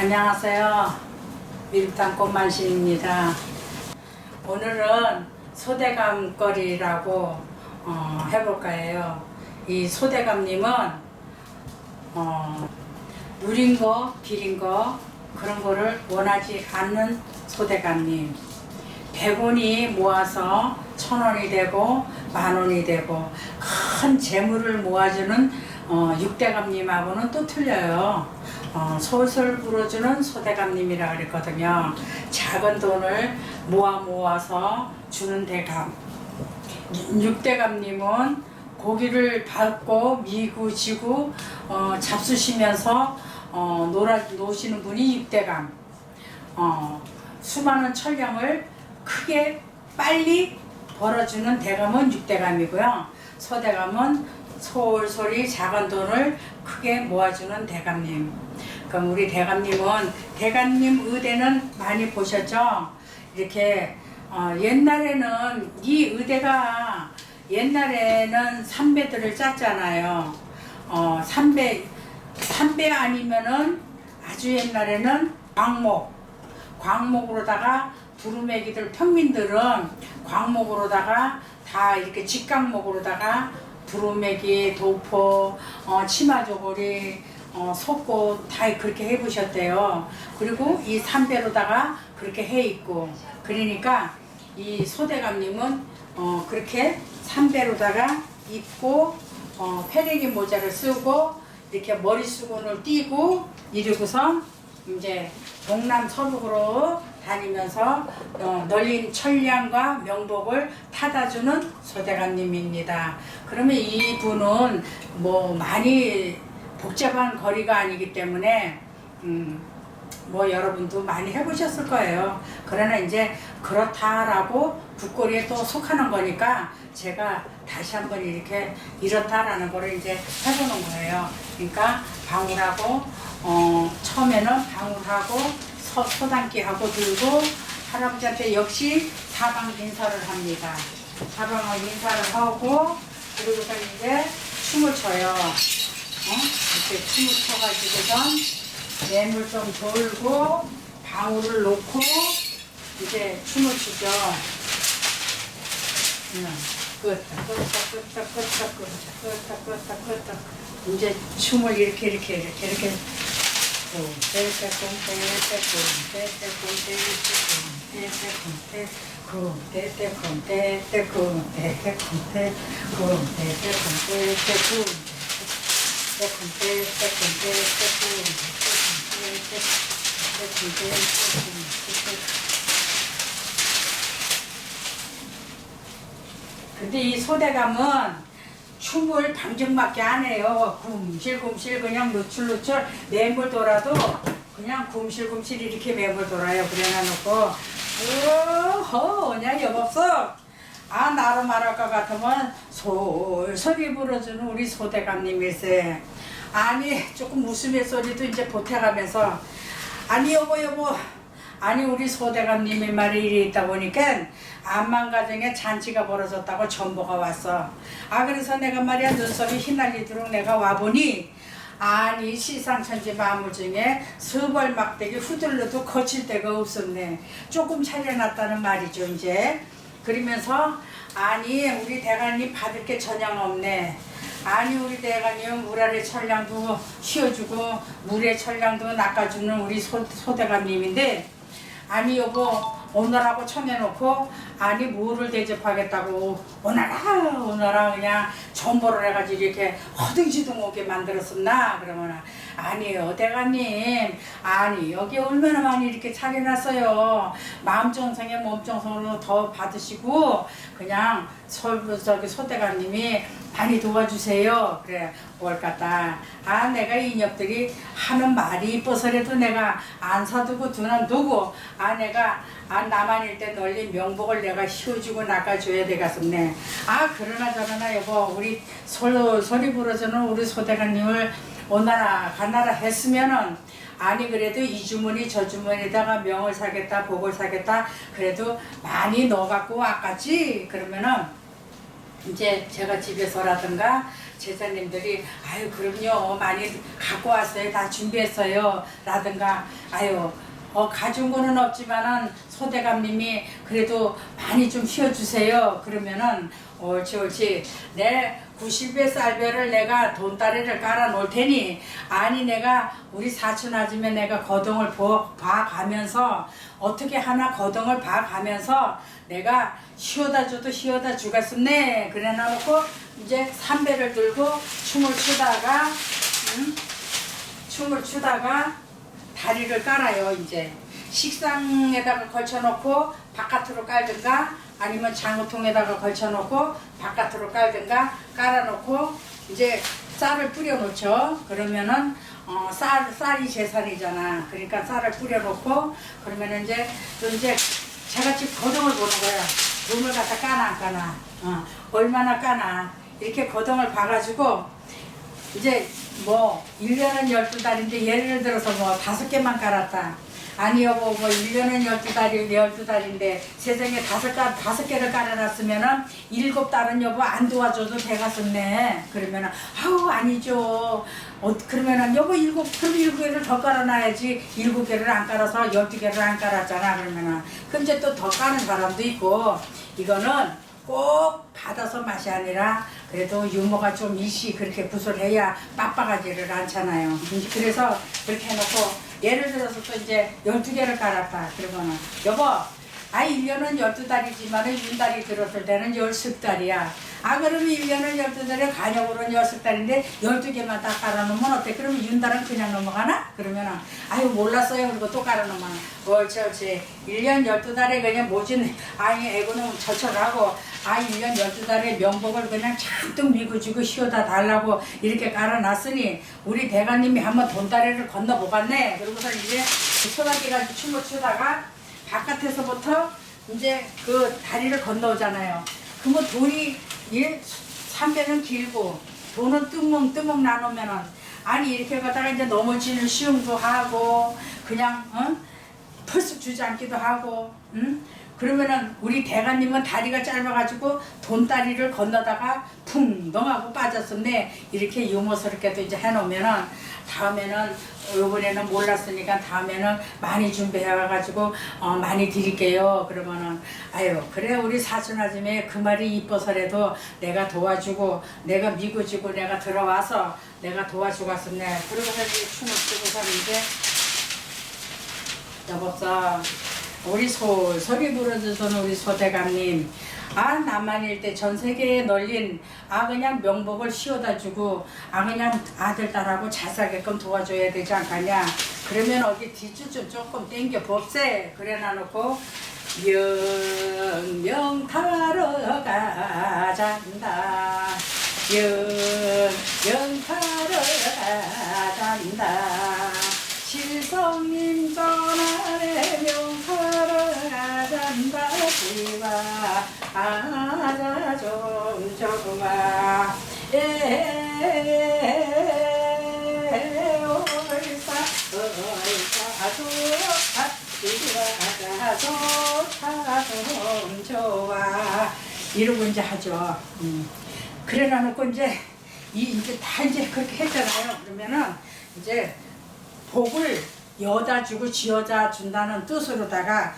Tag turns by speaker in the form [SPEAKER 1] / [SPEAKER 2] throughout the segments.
[SPEAKER 1] 안녕하세요. 밀당 꽃만신입니다. 오늘은 소대감거리라고 어, 해볼까 해요. 이 소대감님은 어, 누린 거, 비린 거 그런 거를 원하지 않는 소대감님. 100원이 모아서 천 원이 되고 만 원이 되고 큰 재물을 모아주는 어, 육대감님하고는 또 틀려요. 어, 솔솔 불어주는 소대감님이라 그랬거든요. 작은 돈을 모아 모아서 주는 대감. 육대감님은 고기를 밟고 미고 지고 어, 잡수시면서 어, 놀아 노시는 분이 육대감. 어, 수많은 철량을 크게 빨리 벌어주는 대감은 육대감이고요. 소대감은 솔솔이 작은 돈을 크게 모아주는 대감님. 그럼 우리 대감님은 대감님 의대는 많이 보셨죠? 이렇게 어, 옛날에는 이 의대가 옛날에는 삼배들을 짰잖아요. 어, 삼배 삼배 아니면은 아주 옛날에는 광목 광목으로다가 두루매기들 평민들은 광목으로다가 다 이렇게 직광목으로다가 두루매기 도포 어, 치마저고리 어, 속옷 다 그렇게 해보셨대요. 그리고 이 삼배로다가 그렇게 해 있고 그러니까 이 소대감님은 어, 그렇게 삼배로다가 입고 어, 패대기 모자를 쓰고 이렇게 머리 수건을 띄고 이러고선 이제 동남 서북으로 다니면서 어, 널린 천량과 명복을 타다주는 소대감님입니다. 그러면 이분은 뭐 많이 복잡한 거리가 아니기 때문에 음, 뭐 여러분도 많이 해보셨을 거예요. 그러나 이제 그렇다라고 국거리에 또 속하는 거니까 제가 다시 한번 이렇게 이렇다라는 거를 이제 해보는 거예요. 그러니까 방울하고 어, 처음에는 방울하고 서, 소단기 하고 들고 할아버지한테 역시 사방 인사를 합니다. 사방을 인사를 하고 그리고서 이제 춤을 춰요. 어? 이렇게 춤을 춰가지고선 뇌물 좀 돌고 방울을 놓고 이제 춤을 추죠. 응. 끄다 끄다 끄다 끄다 끄다 끄다 끄다 끄다 이제 춤을 이렇게 이렇게 이렇게 이렇게 근데 이 소대감은 춤을 방정맞게 안 해요. 굼실굼실 그냥 노출노출 매물 돌아도 그냥 굼실굼실 이렇게 매물 돌아요. 그래놔 놓고 어허 그냥 여없어 아 나로 말할 것 같으면 솔솔이 불어주는 우리 소대감님일세. 아니 조금 웃음의 소리도 이제 보태가면서 아니 여보 여보 아니 우리 소대감님의 말이 있다 보니까 암만 가정에 잔치가 벌어졌다고 전보가 왔어. 아 그래서 내가 말이야 눈썹이 휘날리도록 내가 와보니 아니 시상천지 마물 중에 서벌 막대기 후들러도 거칠 데가 없었네. 조금 차려놨다는 말이죠 이제. 그러면서 아니 우리 대관님 받을 게 전혀 없네. 아니 우리 대관님 물 아래 천량도 씌워주고 물에 천량도 낚아주는 우리 소, 소대감님인데 아니 여보 오늘하고 청해놓고 아니 뭐를 대접하겠다고. 오나라 오나라 그냥 전보를 해가지고 이렇게 허둥지둥하게 만들었었나? 그러면 아니요 대가님 아니 여기 얼마나 많이 이렇게 차려놨어요. 마음정성에 몸정성으로 더 받으시고 그냥 서, 저기 소대가님이 많이 도와주세요. 그래 뭘 갖다. 아 내가 인력들이 하는 말이 이뻐서라도 내가 안 사두고 두는 두고 아 내가 아 나만일 때 널린 명복을 내가 씌워주고 낚아줘야 되겠습네 아 그러나 저러나 여보 우리 솔, 소리 부러주는 우리 소대가님을 오나라 가나라 했으면은 아니 그래도 이 주머니 저 주머니에다가 명을 사겠다 복을 사겠다 그래도 많이 넣어갖고 아깝지? 그러면은 이제 제가 집에서라든가 제자님들이 아유 그럼요. 많이 갖고 왔어요. 다 준비했어요. 라든가 아유 어 가져온 거는 없지만은 소대감님이 그래도 많이 좀 쉬어주세요. 그러면은 옳지 옳지. 내 90배 쌀배를 내가 돈다리를 깔아 놓을 테니 아니 내가 우리 사촌 아줌에 내가 거동을 보- 봐가면서 어떻게 하나 거동을 봐가면서 내가 쉬어다 줘도 쉬어다 주겠습네. 그래 놔놓고 이제 삼배를 들고 춤을 추다가 음, 춤을 추다가 다리를 깔아요 이제. 식상에다가 걸쳐놓고 바깥으로 깔든가 아니면 장우통에다가 걸쳐놓고 바깥으로 깔든가 깔아놓고 이제 쌀을 뿌려놓죠. 그러면은 어, 쌀, 쌀이 재산이잖아. 그러니까 쌀을 뿌려놓고 그러면 이제 또 이제 제가 지금 거동을 보는 거야. 눈을 갖다 까나 안 까나. 어, 얼마나 까나. 이렇게 거동을 봐가지고 이제 뭐 1년은 12달인데 예를 들어서 뭐 다섯 개만 깔았다. 아니 여보 뭐 1년은 12달이 12달인데 세상에 다섯 가 다섯 개를 깔아놨으면은 일곱 달은 여보 안 도와줘도 되겠었네. 그러면은 아우 아니죠. 어, 그러면은 여보 일곱 그럼 일곱 개를 더 깔아놔야지 일곱 개를 안 깔아서 열두 개를 안 깔았잖아 그러면은 이제 또더 까는 사람도 있고 이거는 꼭 받아서 맛이 아니라 그래도 유머가 좀 일시 그렇게 구슬해야 빡빡하지를 않잖아요. 그래서 그렇게 해놓고 예를 들어서 또 이제 12개를 깔았다. 그러면은 여보 아 1년은 12달이지만 윤달이 들었을 때는 10달이야. 아 그러면 1년은 12달에 간역으로는 10달인데 12개만 다 깔아놓으면 어때? 그러면 윤달은 그냥 넘어가나? 그러면은 아유 몰랐어요. 그리고 또 깔아놓으면 옳지 옳지 1년 12달에 그냥 모진 아이 애고는 저쳐가고 아 1년 12달에 명복을 그냥 잔뜩 미고지고 쉬어다 달라고 이렇게 깔아놨으니 우리 대가님이 한번 돈다리를 건너보겠네. 그러고서 이제 소나기가 춤을 추다가 바깥에서부터 이제 그 다리를 건너오잖아요. 그러면 돈이 예, 3배는 길고 돈은 뚜멍뚜멍 나누면은 아니 이렇게 가다가 이제 넘어지는 시험도 하고 그냥 어? 펄썩 주지 않기도 하고 응? 그러면은 우리 대가님은 다리가 짧아가지고 돈다리를 건너다가 풍덩하고 빠졌었네. 이렇게 유머스럽게도 이제 해놓으면은 다음에는 요번에는 몰랐으니까 다음에는 많이 준비해와가지고 어, 많이 드릴게요. 그러면은 아유 그래 우리 사촌 아줌에 그 말이 이뻐서라도 내가 도와주고 내가 미고지고 내가 들어와서 내가 도와주겠었네. 그러고서 이제 춤을 추고서 이제 여보서 우리 솔솔이 부르주서는 우리 소대감님 아 나만일 때 전 세계에 널린 아 그냥 명복을 씌워다 주고 아 그냥 아들 딸하고 잘 살게끔 도와줘야 되지 않겠냐? 그러면 어디 뒷줄 좀 조금 땡겨 봅세. 그래 놔놓고 영영 타러 가잔다. 영영 타러 가잔다. 실성님 전하에 명사를 가잔다. 지마 아자 좀 저마 에 올사 올사 지마가 좋다 좀 좋아 이러고 이제 하죠 음. 그래 놔놓고 이제 이 이제 다 이제 그렇게 했잖아요 그러면은 이제 복을 여다 주고 지어다 준다는 뜻으로다가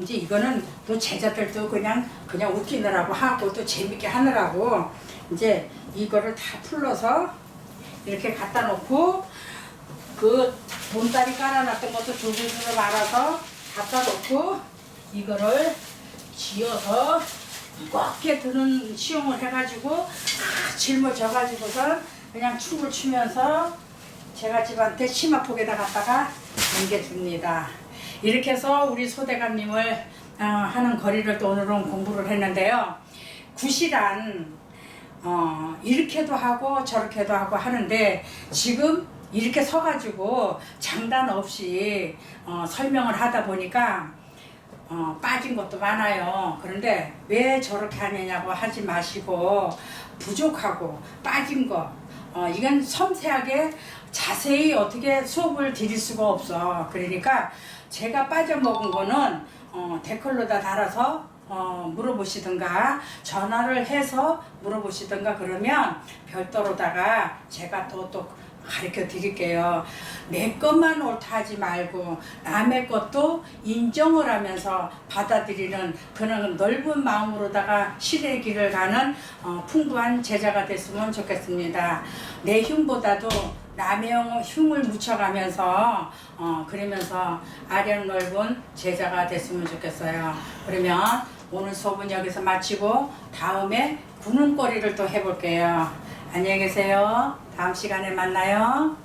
[SPEAKER 1] 이제 이거는 또 제자들도 그냥 그냥 웃기느라고 하고 또 재밌게 하느라고 이제 이거를 다 풀러서 이렇게 갖다 놓고 그 돈다리 깔아놨던 것도 두들두들 말아서 갖다 놓고 이거를 지어서 무겁게 드는 시험을 해가지고 아, 짊어져가지고서 그냥 춤을 추면서 제가 집한테 치마폭에다 갖다가 남겨줍니다. 이렇게 해서 우리 소대감님을 어, 하는 거리를 또 오늘은 공부를 했는데요. 굿이란 어, 이렇게도 하고 저렇게도 하고 하는데 지금 이렇게 서가지고 장단 없이 어, 설명을 하다 보니까 어, 빠진 것도 많아요. 그런데 왜 저렇게 하느냐고 하지 마시고 부족하고 빠진 거 어, 이건 섬세하게 자세히 어떻게 수업을 드릴 수가 없어. 그러니까 제가 빠져먹은 거는 어, 댓글로다 달아서 어, 물어보시든가 전화를 해서 물어보시든가 그러면 별도로다가 제가 또또 가르쳐 드릴게요. 내 것만 옳다 하지 말고 남의 것도 인정을 하면서 받아들이는 그런 넓은 마음으로다가 시대의 길을 가는 어, 풍부한 제자가 됐으면 좋겠습니다. 내 흉보다도 남의 흉을 묻혀가면서 어, 그러면서 아량 넓은 제자가 됐으면 좋겠어요. 그러면 오늘 수업은 여기서 마치고 다음에 구는거리를 또 해볼게요. 안녕히 계세요. 다음 시간에 만나요.